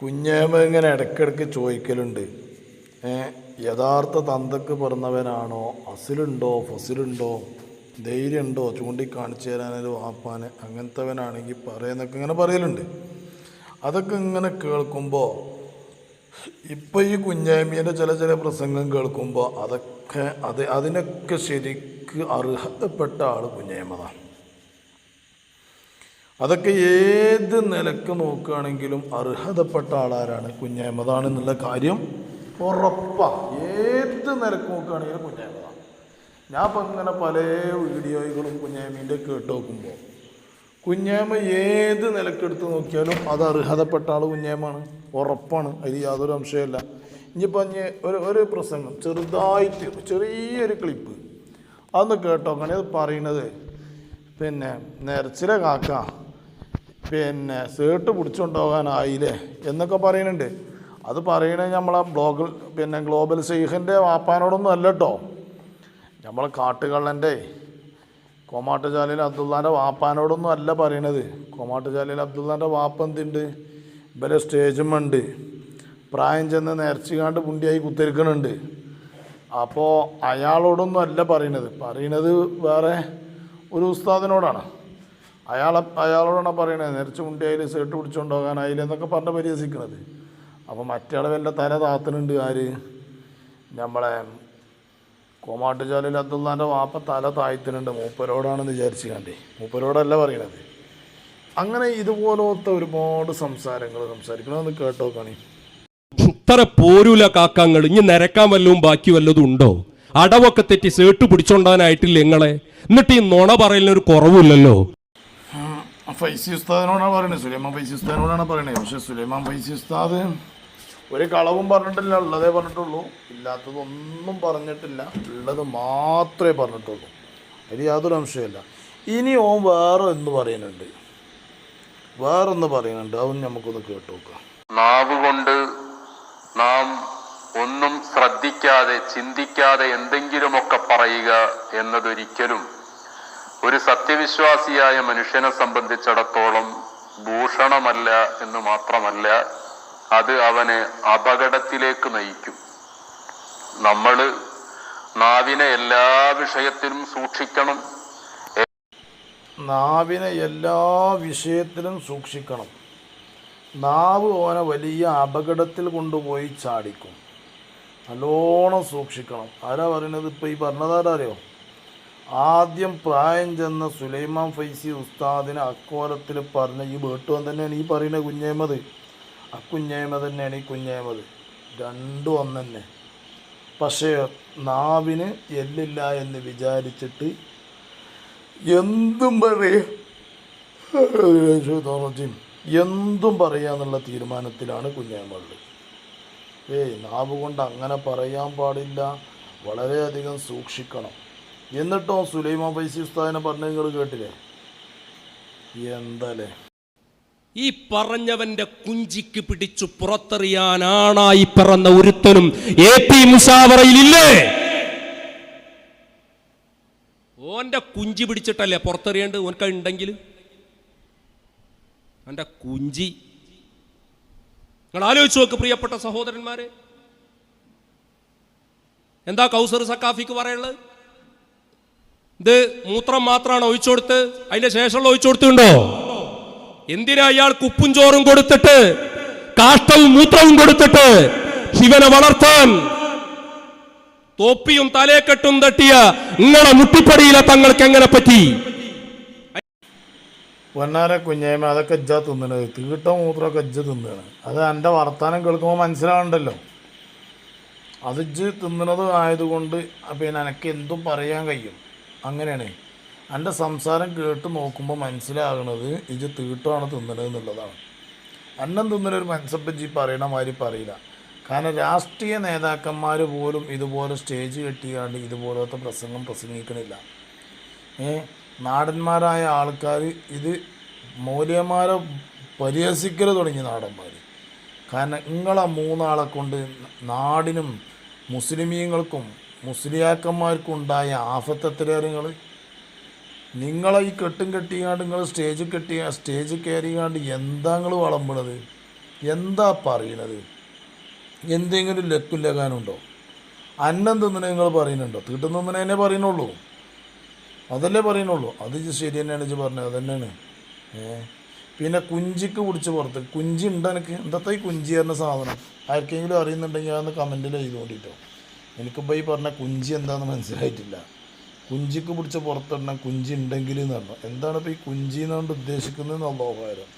കുഞ്ഞേമ്മ ഇങ്ങനെ ഇടയ്ക്കിടയ്ക്ക് ചോദിക്കലുണ്ട്. യഥാർത്ഥ തന്തക്ക് പിറന്നവനാണോ? അസിലുണ്ടോ? ഫസിലുണ്ടോ? ധൈര്യമുണ്ടോ? ചൂണ്ടിക്കാണിച്ചു തരാനൊരു വാപ്പാന് അങ്ങനത്തവനാണെങ്കിൽ പറയുന്നൊക്കെ ഇങ്ങനെ പറയലുണ്ട്. അതൊക്കെ ഇങ്ങനെ കേൾക്കുമ്പോൾ ഇപ്പം ഈ കുഞ്ഞാമിയുടെ ചില ചില പ്രസംഗം കേൾക്കുമ്പോൾ അതൊക്കെ അത് അതിനൊക്കെ ശരിക്ക് അർഹതപ്പെട്ട ആൾ കുഞ്ഞാമതാണ് അതൊക്കെ ഏത് നിലയ്ക്ക് നോക്കുകയാണെങ്കിലും അർഹതപ്പെട്ട ആളാരാണ് കുഞ്ഞാമതാണെന്നുള്ള കാര്യം ഉറപ്പാണ് ഏത് നിലയ്ക്ക് നോക്കുകയാണെങ്കിലും കുഞ്ഞഹമ്മദാണ് ഞാൻ ഇപ്പം ഇങ്ങനെ പല വീഡിയോകളും കുഞ്ഞാമീന്റെ കേട്ട് നോക്കുമ്പോൾ കുഞ്ഞാമ ഏത് നിലക്കെടുത്ത് നോക്കിയാലും അത് അർഹതപ്പെട്ട ആൾ കുഞ്ഞാമാണ് ഉറപ്പാണ്. അതിൽ യാതൊരു അംശമല്ല ഇനിയിപ്പോൾ ഇനി ഒരു ഒരു പ്രസംഗം ചെറുതായിട്ട് ചെറിയൊരു ക്ലിപ്പ്. അതൊന്ന് കേട്ടോക്കണേ. അത് പറയണത് പിന്നെ നേരച്ചിലെ കാക്ക. പിന്നെ സേട്ട് പിടിച്ചുകൊണ്ടുപോകാനായില്ലേ എന്നൊക്കെ പറയുന്നുണ്ട്. അത് പറയണത് നമ്മളെ ബ്ലോഗ് പിന്നെ ഗ്ലോബൽ സെയ്ഖിന്റെ വാപ്പാനോടൊന്നും അല്ല കേട്ടോ നമ്മളെ കാട്ടുകള്ളന്റെ കോമാട്ടുചാലിൽ അബ്ദുള്ളാന്റെ വാപ്പാനോടൊന്നും അല്ല പറയണത്. കോമാട്ടുചാലിൽ അബ്ദുള്ളാന്റെ വാപ്പ എന്തുണ്ട്? ഇവരെ സ്റ്റേജും ഉണ്ട്. പ്രായം ചെന്ന് നേർച്ചിക്കാണ്ട് പുണ്ടിയായി കുത്തിരിക്കണുണ്ട്. അപ്പോൾ അയാളോടൊന്നും അല്ല പറയണത്. പറയണത് വേറെ ഒരു ഉസ്താദിനോടാണ്. അയാൾ അയാളോടാണ് പറയണത് മുണ്ടി അതിൽ സേട്ട് പിടിച്ചുകൊണ്ട് പോകാനായില്ല എന്നൊക്കെ പറഞ്ഞ് പരിഹസിക്കണത്. അപ്പോൾ മറ്റേ വല്ല തല താത്തനുണ്ട് ആര്? നമ്മളെ കോമാട്ടുചാലിൽ അബ്ദുള്ളാന്റെ വാപ്പ തല താഴ്ത്തിനുണ്ട് മൂപ്പരോടാണെന്ന് വിചാരിച്ചു കണ്ടേ. മൂപ്പരോടല്ല പറയണത്. അങ്ങനെ ഇതുപോലത്തെ ഒരുപാട് സംസാരങ്ങൾ സംസാരിക്കണമെന്ന് കേട്ടോ കണി. ഇത്ര പോരൂല കാക്കങ്ങൾ ഇനി നിരക്കാൻ വല്ലതും ബാക്കി വല്ലതും ഉണ്ടോ? അടവൊക്കെ തെറ്റി സേട്ട് പിടിച്ചോണ്ടാനായിട്ടില്ല നിങ്ങളെ? എന്നിട്ട് ഈ നുണ പറയലിനൊരു കുറവില്ലല്ലോ ഫൈസി ഉസ്താദിനോടാണ് പറയുന്നത് സുലൈമാൻ ഫൈസി ഉസ്താദിനോടാണ് പറയുന്നത് പക്ഷെ സുലൈമാൻ ഫൈസി ഉസ്താദ് ഒരു കളവും പറഞ്ഞിട്ടില്ല ഉള്ളതേ പറഞ്ഞിട്ടുള്ളൂ. ഇല്ലാത്തതൊന്നും പറഞ്ഞിട്ടില്ല ഉള്ളത് മാത്രമേ പറഞ്ഞിട്ടുള്ളൂ. അതിൽ യാതൊരു അംശമില്ല ഇനി ഓൻ വേറെ എന്ന് പറയുന്നുണ്ട്? വേറെ വേറൊന്ന് പറയുന്നുണ്ട്? അതൊന്നും നമുക്കൊന്ന് കേട്ടു നോക്കാം. നാവ് കൊണ്ട് നാം ഒന്നും ശ്രദ്ധിക്കാതെ ചിന്തിക്കാതെ എന്തെങ്കിലുമൊക്കെ പറയുക എന്നതൊരിക്കലും ഒരു സത്യവിശ്വാസിയായ മനുഷ്യനെ സംബന്ധിച്ചിടത്തോളം ഭൂഷണമല്ല എന്ന് മാത്രമല്ല അത് അവനെ അപകടത്തിലേക്ക് നയിക്കും. നമ്മൾ നാവിനെ എല്ലാ വിഷയത്തിലും സൂക്ഷിക്കണം. നാവിനെ എല്ലാ വിഷയത്തിലും സൂക്ഷിക്കണം. നാവ് ഓനെ വലിയ അപകടത്തിൽ കൊണ്ടുപോയി ചാടിക്കും. നല്ലോണം സൂക്ഷിക്കണം. ആരാ പറയുന്നത്? ഇപ്പൊ ഈ പറഞ്ഞതാരോ ആദ്യം പ്രായം ചെന്ന സുലൈമാൻ ഫൈസി ഉസ്താദിനെ അക്കോലത്തിൽ പറഞ്ഞ ഈ വേട്ടുവൻ തന്നെയാണ് ഈ പറയുന്ന കുഞ്ഞേമത്. ആ കുഞ്ഞേമ തന്നെയാണ് ഈ കുഞ്ഞേമത്. രണ്ടും ഒന്ന് പക്ഷേ നാവിന് എല്ലില്ല എന്ന് വിചാരിച്ചിട്ട് എന്തും പറയും. എന്തും പറയാന്നുള്ള തീരുമാനത്തിലാണ് കുഞ്ഞാമ്പള്ളി ഏയ് നാവ് കൊണ്ട് അങ്ങനെ പറയാൻ പാടില്ല. വളരെയധികം സൂക്ഷിക്കണം. എന്നിട്ടോ സുലൈമാൻ ഫൈസി ഉസ്താദിനെ പറഞ്ഞു നിങ്ങൾ കേട്ടില്ലേ? എന്തല്ലേ? ഈ പറഞ്ഞവന്റെ കുഞ്ചിക്ക് പിടിച്ചു പുറത്തെറിയാനാണായി പിറന്ന ഒരുത്തനും എ പി മുസാവറയിലില്ലേ? ഓന്റെ കുഞ്ചി പിടിച്ചിട്ടല്ലേ പുറത്തെറിയേണ്ടത്? ഓനക്ക് ഉണ്ടെങ്കിൽ അവന്റെ കുഞ്ചി. നിങ്ങൾ ആലോചിച്ച് നോക്ക് പ്രിയപ്പെട്ട സഹോദരന്മാരെ. എന്താ കൗസർ സക്കാഫിക്ക് പറയുള്ളത് ഇത് മൂത്രം മാത്രമാണ് ഒഴിച്ചു കൊടുത്ത് അതിന്റെ ശേഷമുള്ള ഒഴിച്ചു കൊടുത്തുണ്ടോ എന്തിനാ അയാൾ കുപ്പും ചോറും കൊടുത്തിട്ട് കാഷ്ടവും മൂത്രവും കൊടുത്തിട്ട് ശിവനെ വളർത്താൻ? തോപ്പിയും തലേക്കെട്ടും തട്ടിയ നിങ്ങളെ മുട്ടിപ്പടിയിലെ തങ്ങൾക്ക് എങ്ങനെ പറ്റി? പൊന്നാര കുഞ്ഞേമ അതൊക്കെ എജ്ജ തിന്നണത്. തീട്ട മൂത്രമൊക്കെ എജ്ജ തിന്നണ. അത് എന്റെ വർത്താനം കേൾക്കുമ്പോൾ മനസ്സിലാവണ്ടല്ലോ. അത് ഇജ്ജ് തിന്നണത് ആയതുകൊണ്ട് പിന്നെ എനിക്ക് എന്തും പറയാൻ കഴിയും. അങ്ങനെയാണ്. എന്റെ സംസാരം കേട്ട് നോക്കുമ്പോൾ മനസ്സിലാകുന്നത് ഇത് തീട്ടമാണ് തിന്നണത് എന്നുള്ളതാണ്. അന്നം തിന്നലൊരു മനസ്സപ്പറ്റി പറയണ മാതിരി പറയില്ല. കാരണം രാഷ്ട്രീയ നേതാക്കന്മാർ പോലും ഇതുപോലെ സ്റ്റേജ് കെട്ടിയാണ്ട് ഇതുപോലത്തെ പ്രസംഗം പ്രസംഗിക്കണില്ല. ഏ നാടന്മാരായ ആൾക്കാർ ഇത് മൂല്യന്മാരെ പരിഹസിക്കൽ തുടങ്ങി നാടന്മാർ കാരണം നിങ്ങളെ മൂന്നാളെ കൊണ്ട് നാടിനും മുസ്ലിമീങ്ങൾക്കും മുസ്ലിയാക്കന്മാർക്കും ആഫത്ത് എത്രയാണ് നിങ്ങൾ നിങ്ങളെ ഈ കെട്ടും കെട്ടിയാണ്ട് നിങ്ങൾ സ്റ്റേജ് കെട്ടിയ സ്റ്റേജ് കയറിയാണ്ട് എന്താ നിങ്ങൾ വളമ്പണത്? എന്താ പറയണത്? എന്തെങ്കിലും ലക്കും ലകാനുണ്ടോ അന്നം തിന്നണേ നിങ്ങൾ പറയുന്നുണ്ടോ? തീട്ടം തിന്നണേനെ പറയുന്നുള്ളൂ. അതല്ലേ പറയുന്നുള്ളൂ. അത് ശരി തന്നെയാണ് ഇജ്ജ് പറഞ്ഞത്. അതന്നെയാണ് ഏ? പിന്നെ കുഞ്ചിക്ക് പിടിച്ച് പുറത്ത്. കുഞ്ചി ഉണ്ട് എനിക്ക് എന്താ ഈ കുഞ്ചി പറഞ്ഞ സാധനം? ആർക്കെങ്കിലും അറിയുന്നുണ്ടെങ്കിൽ അതൊന്ന് കമന്റിൽ എഴുതി കൊണ്ടിട്ടോ എനിക്കിപ്പോൾ ഈ പറഞ്ഞ കുഞ്ചി എന്താണെന്ന് മനസ്സിലായിട്ടില്ല. കുഞ്ചിക്ക് പിടിച്ച പുറത്തിടണ കുഞ്ചി ഉണ്ടെങ്കിൽ എന്ന് പറഞ്ഞു. എന്താണ് ഇപ്പോൾ ഈ കുഞ്ചി എന്നുകൊണ്ട് ഉദ്ദേശിക്കുന്നത് എന്നുള്ളോകാരം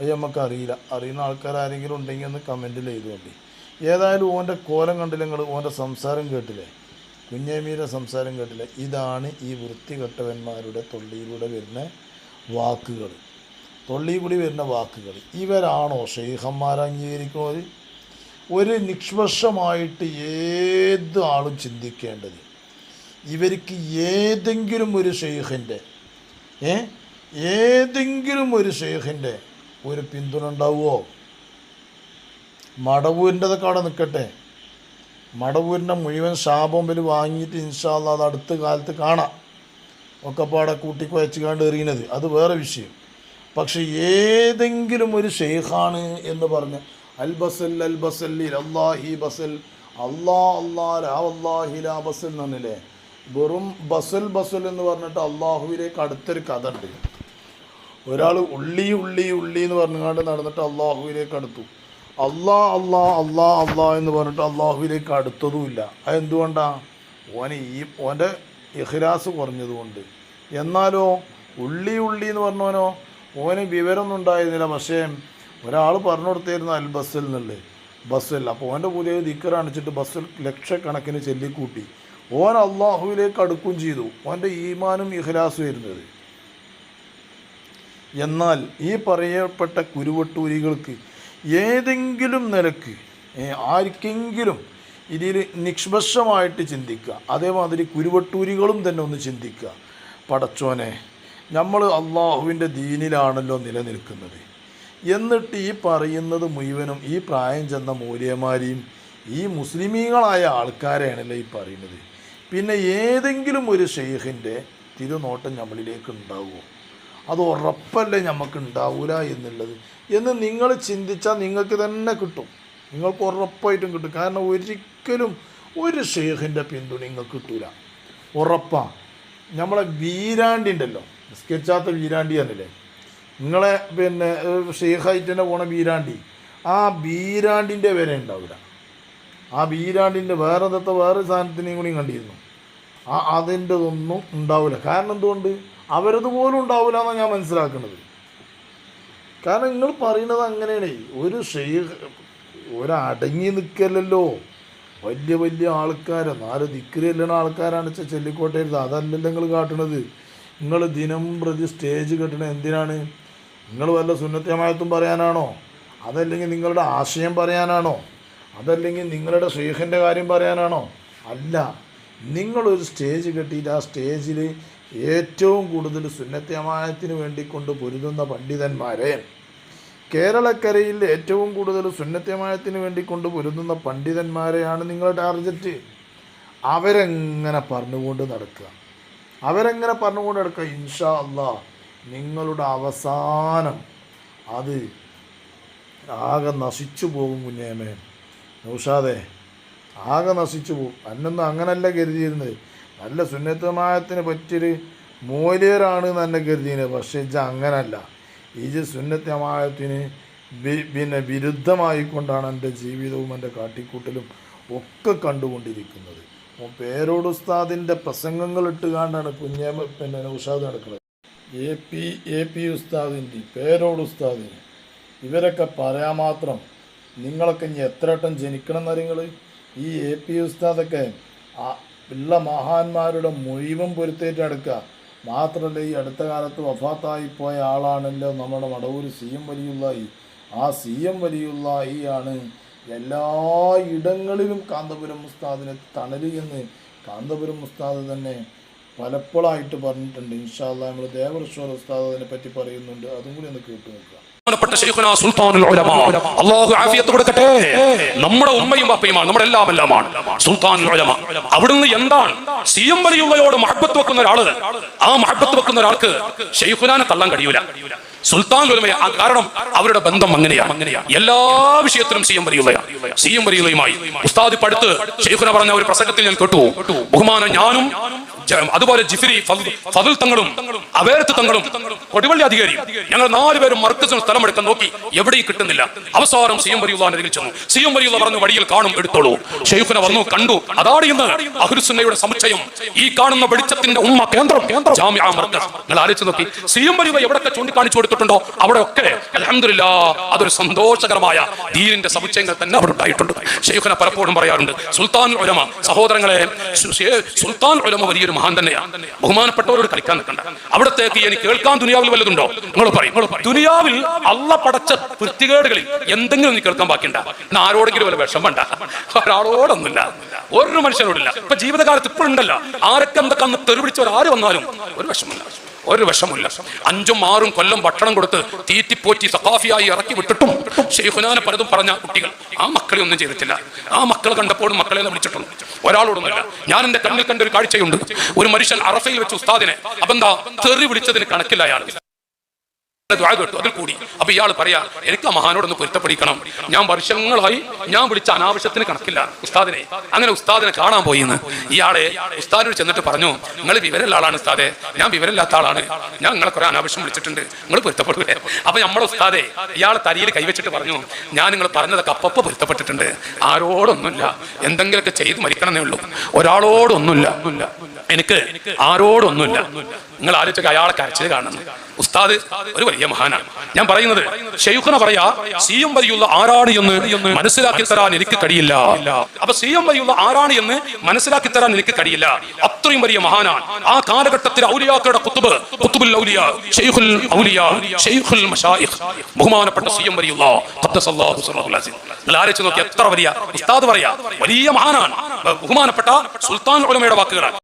അത് നമുക്കറിയില്ല. അറിയുന്ന ആൾക്കാർ ആരെങ്കിലും ഉണ്ടെങ്കിൽ ഒന്ന് കമന്റിൽ എഴുതുകൊണ്ട് ഏതായാലും ഓന്റെ കോലം കണ്ടില്ല നിങ്ങൾ ഓന്റെ സംസാരം കേട്ടില്ലേ? കുഞ്ഞേമീന്റെ സംസാരം കേട്ടില്ല? ഇതാണ് ഈ വൃത്തികെട്ടവന്മാരുടെ തൊള്ളിയിലൂടെ വരുന്ന വാക്കുകൾ തൊള്ളിയിൽ കൂടി വരുന്ന വാക്കുകൾ ഇവരാണോ ഷെയ്ഖന്മാർ അംഗീകരിക്കുന്നത്? ഒരു നിഷ്പക്ഷമായിട്ട് ഏത് ആളും ചിന്തിക്കേണ്ടത്? ഇവർക്ക് ഏതെങ്കിലും ഒരു ഷെയ്ഖിന്റെ ഏ? ഏതെങ്കിലും ഒരു ഷെയ്ഖിന്റെ ഒരു പിന്തുണ ഉണ്ടാവുമോ? മടവൂരിന്റെതൊക്കെ അവിടെ നിൽക്കട്ടെ. മടവൂരിന്റെ മുഴുവൻ ശാപമ്പൽ വാങ്ങിയിട്ട് ഇൻഷാല്ല അത് അടുത്ത കാലത്ത് കാണാം. ഒക്കെ പാടെ കൂട്ടിക്കുഴച്ച് കണ്ട് എറിയുന്നത് അത് വേറെ വിഷയം. പക്ഷേ ഏതെങ്കിലും ഒരു ഷെയ്ഖാണ് എന്ന് പറഞ്ഞ് അൽ ബസൽ ബസൽ. വെറും ബസൽ ബസൽ എന്ന് പറഞ്ഞിട്ട് അള്ളാഹുവിലേക്ക് അടുത്തൊരു കഥ ഉണ്ട് ഒരാൾ ഉള്ളി ഉള്ളി ഉള്ളി എന്ന് പറഞ്ഞുകൊണ്ട് നടന്നിട്ട് അള്ളാഹുവിലേക്ക് അടുത്തു. അള്ളാ അള്ളാ അള്ളാ അള്ളാ എന്ന് പറഞ്ഞിട്ട് അള്ളാഹുവിലേക്ക് അടുത്തതുമില്ല അതെന്തുകൊണ്ടാ ഓന് ഈ ഓന്റെ ഇഹ്ലാസ് കുറഞ്ഞതുകൊണ്ട്. എന്നാലോ ഉള്ളി ഉള്ളി എന്ന് പറഞ്ഞവനോ ഓന് വിവരമൊന്നും ഉണ്ടായിരുന്നില്ല. പക്ഷേ ഒരാൾ പറഞ്ഞു കൊടുത്തായിരുന്നു അൽ ബസ്സിൽ നിന്നുള്ളത് ബസ്സിൽ. അപ്പോൾ ഓന്റെ പുതിയ ദിക്കർ അണിച്ചിട്ട് ബസ്സിൽ ലക്ഷക്കണക്കിന് ചെല്ലിക്കൂട്ടി. ഓൻ അള്ളാഹുവിലേക്ക് അടുക്കുകയും ചെയ്തു. ഓന്റെ ഈമാനും ഇഖ്ലാസും വരുന്നത് എന്നാൽ ഈ പറയപ്പെട്ട കുരുവട്ടൂരികൾക്ക് ഏതെങ്കിലും നിലയ്ക്ക് ആർക്കെങ്കിലും ഇതിൽ നിഷ്പക്ഷമായിട്ട് ചിന്തിക്കുക. അതേമാതിരി കുരുവട്ടൂരികളും തന്നെ ഒന്ന് ചിന്തിക്കുക. പടച്ചോനെ നമ്മൾ അള്ളാഹുവിന്റെ ദീനിലാണല്ലോ നിലനിൽക്കുന്നത്. എന്നിട്ട് ഈ പറയുന്നത് മുഴുവനും ഈ പ്രായം ചെന്ന മൂല്യമാരെയും ഈ മുസ്ലിമീങ്ങളായ ആൾക്കാരെയാണല്ലോ ഈ പറയുന്നത്. പിന്നെ ഏതെങ്കിലും ഒരു ഷെയ്ഖിന്റെ തിരുനോട്ടം നമ്മളിലേക്ക് ഉണ്ടാവുമോ? അത് ഉറപ്പല്ലേ നമുക്ക് എന്നുള്ളത്? എന്ന് നിങ്ങൾ ചിന്തിച്ചാൽ നിങ്ങൾക്ക് തന്നെ കിട്ടും. നിങ്ങൾക്ക് ഉറപ്പായിട്ടും കിട്ടും. കാരണം ഒരിക്കലും ഒരു ഷെയ്ഖിന്റെ പിന്തുണ നിങ്ങൾക്ക് കിട്ടൂല. ഉറപ്പാണ് നമ്മളെ വീരാണ്ടി ഉണ്ടല്ലോ നിസ്കരിച്ചാത്ത വീരാണ്ടി നിങ്ങളെ പിന്നെ ഷെയ്ഖായിട്ട് തന്നെ പോണ ബീരാണ്ടി. ആ ബീരാണ്ടിന്റെ വില ഉണ്ടാവില്ല ആ ബീരാണ്ടിന്റെ വേറെ തത്ത വേറെ സാധനത്തിനെയും കൂടി കണ്ടിരുന്നു. ആ അതിന്റെ ഒന്നും ഉണ്ടാവില്ല കാരണം എന്തുകൊണ്ട്? അവരത് പോലും ഉണ്ടാവില്ല എന്നാണ് ഞാൻ മനസ്സിലാക്കുന്നത്. കാരണം നിങ്ങൾ പറയുന്നത് അങ്ങനെയാണ്. ഒരു ഷെയ്ഖ് ഒരടങ്ങി നിൽക്കല്ലല്ലോ വലിയ വലിയ ആൾക്കാർ നാല് ദിക്കരി അല്ലണ ആൾക്കാരാണ് വെച്ചാൽ ചെല്ലിക്കോട്ടയിരുന്നത് അതല്ലല്ലോ നിങ്ങൾ കാട്ടണത്. നിങ്ങൾ ദിനം പ്രതി സ്റ്റേജ് കെട്ടണത് എന്തിനാണ്? നിങ്ങൾ വല്ല സുന്നത്യമായത്തും പറയാനാണോ? അതല്ലെങ്കിൽ നിങ്ങളുടെ ആശയം പറയാനാണോ? അതല്ലെങ്കിൽ നിങ്ങളുടെ ഷെയ്ഖിന്റെ കാര്യം പറയാനാണോ? അല്ല നിങ്ങളൊരു സ്റ്റേജ് കെട്ടിയിട്ട് ആ സ്റ്റേജിൽ ഏറ്റവും കൂടുതൽ സുന്നത്യമായത്തിന് വേണ്ടി കൊണ്ട് പൊരുതുന്ന പണ്ഡിതന്മാരെ കേരളക്കരയിൽ ഏറ്റവും കൂടുതൽ സുന്നത്യമായത്തിന് വേണ്ടി കൊണ്ട് പൊരുതുന്ന പണ്ഡിതന്മാരെയാണ് നിങ്ങളുടെ ടാർഗറ്റ്. അവരെങ്ങനെ പറഞ്ഞുകൊണ്ട് നടക്കുക? അവരെങ്ങനെ പറഞ്ഞുകൊണ്ട് നടക്കുക? ഇൻഷാ അള്ളാ. നിങ്ങളുടെ അവസാനം അത് ആകെ നശിച്ചു പോകും കുഞ്ഞേമേ. നൗഷാദേ ആകെ നശിച്ചു പോകും. അന്നൊന്നും അങ്ങനല്ല കരുതിയിരുന്നത്. നല്ല സുന്നത്തമായത്തിന് പറ്റിയൊരു മൂല്യരാണ് തന്നെ കരുതിയത് പക്ഷേ ഇജ അങ്ങനല്ല. ഇജ് സുന്നത്തമായത്തിന് പിന്നെ വിരുദ്ധമായിക്കൊണ്ടാണ് എന്റെ ജീവിതവും എന്റെ കാട്ടിക്കൂട്ടലും ഒക്കെ കണ്ടുകൊണ്ടിരിക്കുന്നത്. പേരോടുസ്താദിന്റെ പ്രസംഗങ്ങൾ ഇട്ടുകാണ്ടാണ് കുഞ്ഞേമ പിന്നെ ഉഷാദ് നടക്കുന്നത്. എ പി എ പി ഉസ്താദിന്റെ പേരോട് ഉസ്താദിന് ഇവരൊക്കെ പറയാൻ മാത്രം നിങ്ങളൊക്കെ ഇനി എത്ര വട്ടം ജനിക്കണം എന്നറിയങ്ങൾ ഈ എ പി ഉസ്താദൊക്കെ ഉള്ള മഹാന്മാരുടെ മുഴുവൻ പൊരുത്തേറ്റ് അടുക്കുക മാത്രമല്ല ഈ അടുത്ത കാലത്ത് വഫാത്തായി പോയ ആളാണല്ലോ നമ്മുടെ മടവൂർ സി എം വലിയുള്ളായി. ആ സി എം വലിയുള്ളായി ആണ് എല്ലാ ഇടങ്ങളിലും കാന്തപുരം ഉസ്താദിനെ തണൽ കാന്തപുരം ഉസ്താദ് തന്നെ പലപ്പോഴായിട്ട് പറഞ്ഞിട്ടുണ്ട് ഇൻഷാല്ല നമ്മൾ ദേവർശ്വർ ഉസ്താദ് അതിനെ പറ്റി പറയുന്നുണ്ട്. അതും കൂടി ഒന്ന് കേട്ടു നോക്കുക ആഫിയത്ത് കൊടുക്കട്ടെ. നമ്മുടെ ഉമ്മയും പപ്പയുമാണ് നമ്മുടെ എല്ലാം എല്ലാമാണ് സുൽത്താൻ അവിടുന്ന് എന്താണ് സി എം വലിയുള്ളയോട് മഹബത്ത് വെക്കുന്ന ഒരാൾ? ആ മഹബത്ത് വെക്കുന്ന ഒരാൾക്ക് ഷെയ്ഖുനാനെ തള്ളാൻ കഴിയൂല. സുൽത്താൻ കാരണം അവരുടെ ബന്ധം അങ്ങനെയാണ് എല്ലാ വിഷയത്തിലും സി എം വരിയുള്ളയാണ് സി എം വരിയുള്ളയുമായി. ഉസ്താദ് പടുത്ത് ഷെയ്ഖുന പറഞ്ഞ ഒരു പ്രസംഗത്തിൽ ഞാൻ കേട്ടു. ബഹുമാനം ഞാനും അതുപോലെ ജിഫിരി ഫതിൽ തങ്ങളും അവേരത്ത് തങ്ങളും കൊടിവള്ളി അധികാരി ഞങ്ങൾ നാലുപേരും മർക്കസിന് സ്ഥലമെടുക്കാൻ നോക്കി. എവിടെയും കിട്ടുന്നില്ല. അവസാനം സി എം വരിയുള്ള അരികിൽ ചെന്നു. സി എം വരിയുള്ള പറഞ്ഞു വഴിയിൽ കാണും എടുത്തോളൂ. ഷെയ്ഖുന വന്നു കണ്ടു. അതാണ് ഇന്ന് അഹുരുസുന്നയുടെ സമുച്ചയം. ഈ കാണുന്ന വെളിച്ചത്തിന്റെ ഉമ്മ കേന്ദ്രം ജാമിഅ മർക്കസ്. നിങ്ങൾ ആലോചിച്ച് നോക്കി. സി എം വരിക എവിടെയൊക്കെ ചൂണ്ടിക്കാണിച്ചു കൊടുത്തിട്ടുണ്ടോ അവിടെയൊക്കെ അലഹമില്ല അതൊരു സന്തോഷകരമായ ദീനിന്റെ സമുച്ചയങ്ങൾ തന്നെ അവിടെ ഉണ്ടായിട്ടുണ്ട്. ഷെയ്ഖിനെ പലപ്പോഴും പറയാറുണ്ട് സുൽത്താൻ ഉലമ സഹോദരങ്ങളെ സുൽത്താൻ ഉലമ വലിയൊരു മഹാൻ തന്നെയാണ് ബഹുമാനപ്പെട്ടവരോട് കളിക്കാൻ നിൽക്കണ്ട. അവിടത്തേക്ക് എനിക്ക് കേൾക്കാൻ ദുനിയാവിൽ വല്ലതുണ്ടോ? നിങ്ങൾ പറയും. ദുനിയാവിൽ അല്ല പടച്ച വൃത്തികേടുകളിൽ എന്തെങ്കിലും നീ കേൾക്കാൻ ബാക്കിണ്ട എന്നാ ആരോടെങ്കിലും വല്ല വിഷമണ്ട ഒരാളോടൊന്നുമില്ല. ഒരു മനുഷ്യനോടില്ല. ഇപ്പൊ ജീവിതകാലത്ത് ഇപ്പോഴുണ്ടല്ലോ. ആരൊക്കെ എന്തൊക്കെ അന്ന് തെറിപിടിച്ചവർ ആര് വന്നാലും ഒരു വിഷമമില്ല ഒരു വിഷമില്ല അഞ്ചും ആറും കൊല്ലം ഭക്ഷണം കൊടുത്ത് തീറ്റിപ്പോറ്റി സഖാഫിയായി ഇറക്കി വിട്ടിട്ടും ഷെയ്ഖുനാനെ പലതും പറഞ്ഞ കുട്ടികൾ ആ മക്കളെ ഒന്നും ചെയ്തിട്ടില്ല. ആ മക്കളെ കണ്ടപ്പോഴും മക്കളെ വിളിച്ചിട്ടുണ്ട്. ഒരാളോടൊന്നുമില്ല. ഞാൻ എന്റെ കണ്ണിൽ കണ്ട ഒരു കാഴ്ചയുണ്ട്. ഒരു മനുഷ്യൻ അറഫയിൽ വെച്ച് ഉസ്താദിനെ അപ്പൊ എന്താ തെറി വിളിച്ചതിന് കണക്കില്ല അയാൾ. അതിൽ കൂടി. അപ്പൊ ഇയാൾ പറയാ എനിക്ക് ആ മഹാനോടൊന്ന് പൊരുത്തപ്പെടിക്കണം. ഞാൻ വർഷങ്ങളായി ഞാൻ വിളിച്ച അനാവശ്യത്തിന് കണക്കില്ല ഉസ്താദിനെ. അങ്ങനെ ഉസ്താദിനെ കാണാൻ പോയി എന്ന് ഇയാളെ ഉസ്താദിനോട് ചെന്നിട്ട് പറഞ്ഞു നിങ്ങൾ വിവരമുള്ള ആളാണ് ഉസ്താദെ. ഞാൻ വിവരമില്ലാത്ത ആളാണ്. ഞാൻ നിങ്ങളെ കുറെ അനാവശ്യം വിളിച്ചിട്ടുണ്ട്. നിങ്ങൾ പൊരുത്തപ്പെടൂലേ? അപ്പൊ നമ്മുടെ ഉസ്താദെ ഇയാളെ തരിയിൽ കൈവച്ചിട്ട് പറഞ്ഞു ഞാൻ നിങ്ങൾ പറഞ്ഞതൊക്കെ അപ്പപ്പോ പൊരുത്തപ്പെട്ടിട്ടുണ്ട്. ആരോടൊന്നുമില്ല. എന്തെങ്കിലുമൊക്കെ ചെയ്ത് മരിക്കണമെന്നേ ഉള്ളൂ. ഒരാളോടൊന്നുമില്ല. എനിക്ക് ആരോടൊന്നുമില്ല. നിങ്ങൾ ആലോചിച്ചൊക്കെ അയാളെ കരച്ചിൽ കാണുന്നു. ഉസ്താദ് ഒരു വലിയ മഹാനാണ്. ഞാൻ പറയുന്നത് ഷെയ്ഖുന പറയാ സി എം വലിയുള്ള ആരാണ് എന്ന് മനസ്സിലാക്കി തരാൻ എനിക്ക് കഴിയില്ല. അപ്പൊ സി എം വലിയുള്ള ആരാണ് എന്ന് മനസ്സിലാക്കി തരാൻ എനിക്ക് കഴിയില്ല. അത്രയും വലിയ മഹാനാണ്. ആ കാലഘട്ടത്തിൽ ഔലിയാക്കളുടെ കുത്തുബ് കുത്തുബുൽ ഔലിയ ഷെയ്ഖുൽ ഔലിയ ഷെയ്ഖുൽ മശായിഖ് ബഹുമാനപ്പെട്ട സി എം വലിയുള്ള ഖദ്ദസല്ലാഹു സിറഹുൽ അസീസ്. നിങ്ങൾ ആലോചിച്ച് നോക്കി എത്ര വലിയ ഉസ്താദ് പറയാ. വലിയ മഹാനാണ്. ബഹുമാനപ്പെട്ട സുൽത്താൻ ഉലമയുടെ വാക്കുകളാണ്.